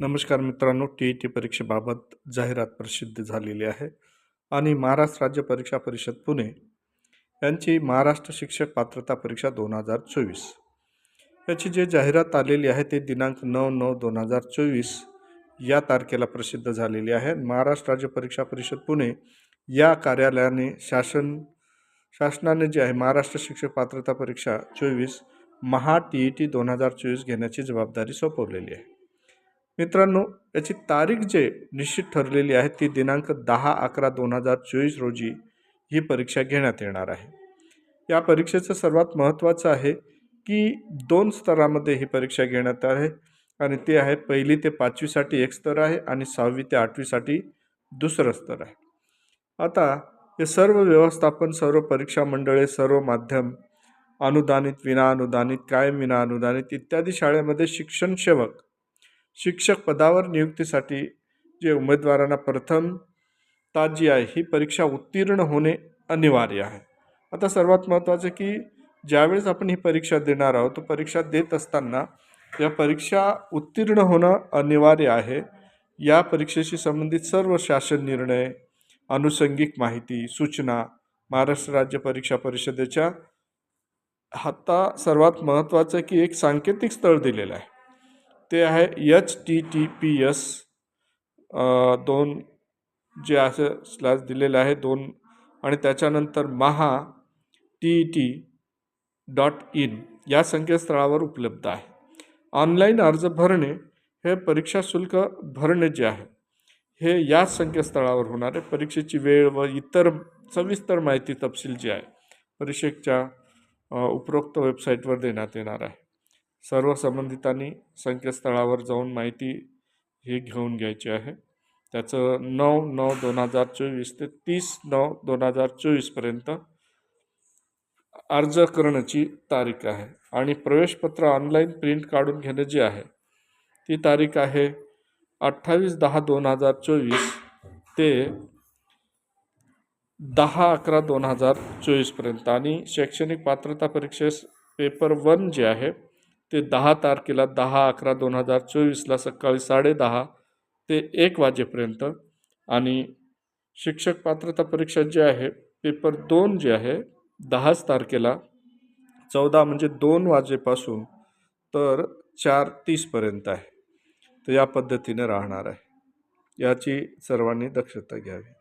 नमस्कार मित्रांनो T E T परीक्षेबाबत जाहिरात प्रसिद्ध झालेली आहे आणि महाराष्ट्र राज्य परीक्षा परिषद पुणे यांची महाराष्ट्र शिक्षक पात्रता परीक्षा दोन हजार चोवीस. याची जे जाहिरात आलेली आहे ते दिनांक नऊ नऊ दोन हजार चोवीस या तारखेला प्रसिद्ध झालेली आहे. महाराष्ट्र राज्य परीक्षा परिषद पुणे या कार्यालयाने शासन शासनाने जे आहे महाराष्ट्र शिक्षक पात्रता परीक्षा चोवीस महा टी ई टी दोन हजार चोवीस घेण्याची जबाबदारी सोपवलेली आहे. मित्रांनो याची तारीख जे निश्चित ठरलेली आहे ती दिनांक दहा अकरा दोन हजार चोवीस रोजी ही परीक्षा घेण्यात येणार आहे. या परीक्षेचं सर्वात महत्त्वाचं आहे की दोन स्तरामध्ये ही परीक्षा घेण्यात आहे आणि ते आहे पहिली ते पाचवीसाठी एक स्तर आहे आणि सहावी ते आठवीसाठी दुसरं स्तर आहे. आता हे सर्व व्यवस्थापन सर्व परीक्षा मंडळे सर्व माध्यम अनुदानित विना अनुदानित कायम विना अनुदानित इत्यादी शाळेमध्ये शिक्षण सेवक शिक्षक पदावर नियुक्तीसाठी जे उमेदवारांना प्रथम ता जी आहे ही परीक्षा उत्तीर्ण होणे अनिवार्य आहे. आता सर्वात महत्त्वाचं की ज्यावेळेस आपण ही परीक्षा देणार आहोत तो परीक्षा देत असताना या परीक्षा उत्तीर्ण होणं अनिवार्य आहे. या परीक्षेशी संबंधित सर्व शासन निर्णय अनुषंगिक माहिती सूचना महाराष्ट्र राज्य परीक्षा परिषदेच्या आता सर्वात महत्त्वाचं की एक सांकेतिक स्थळ दिलेलं आहे. ते आहे H T T P S दोन जे असं स्लॅश दिलेलं आहे दोन आणि त्याच्यानंतर Maha T E T dot in या संकेतस्थळावर उपलब्ध आहे. ऑनलाईन अर्ज भरणे हे परीक्षा शुल्क भरणे जे आहे हे याच संकेतस्थळावर होणार. आहे परीक्षेची वेळ व इतर सविस्तर माहिती तपशील जी आहे परीक्षेच्या उपरोक्त वेबसाईटवर देण्यात येणार आहे. सर्व संबंधितांनी संकेतस्थळावर जाऊन माहिती ही घेऊन घ्यायची आहे. त्याचं नऊ नऊ दोन हजार चोवीस ते तीस नऊ दोन हजार चोवीसपर्यंत अर्ज करण्याची तारीख आहे. आणि प्रवेशपत्र ऑनलाईन प्रिंट काढून घेणे जे आहे ती तारीख आहे अठ्ठावीस दहा दोन हजार चोवीस ते दहा अकरा दोन हजार चोवीसपर्यंत आणि शैक्षणिक पात्रता परीक्षेस पेपर वन जे आहे ते दहा तारखेला दहा अकरा दोन हजार चोवीसला सकाळी साडेदहा ते एक वाजेपर्यंत. आणि शिक्षक पात्रता परीक्षा जी आहे पेपर दोन जे आहे दहाच तारखेला चौदा म्हणजे दोन वाजेपासून तर चार तीसपर्यंत आहे. तर या पद्धतीने राहणार आहे. याची सर्वांनी दक्षता घ्यावी.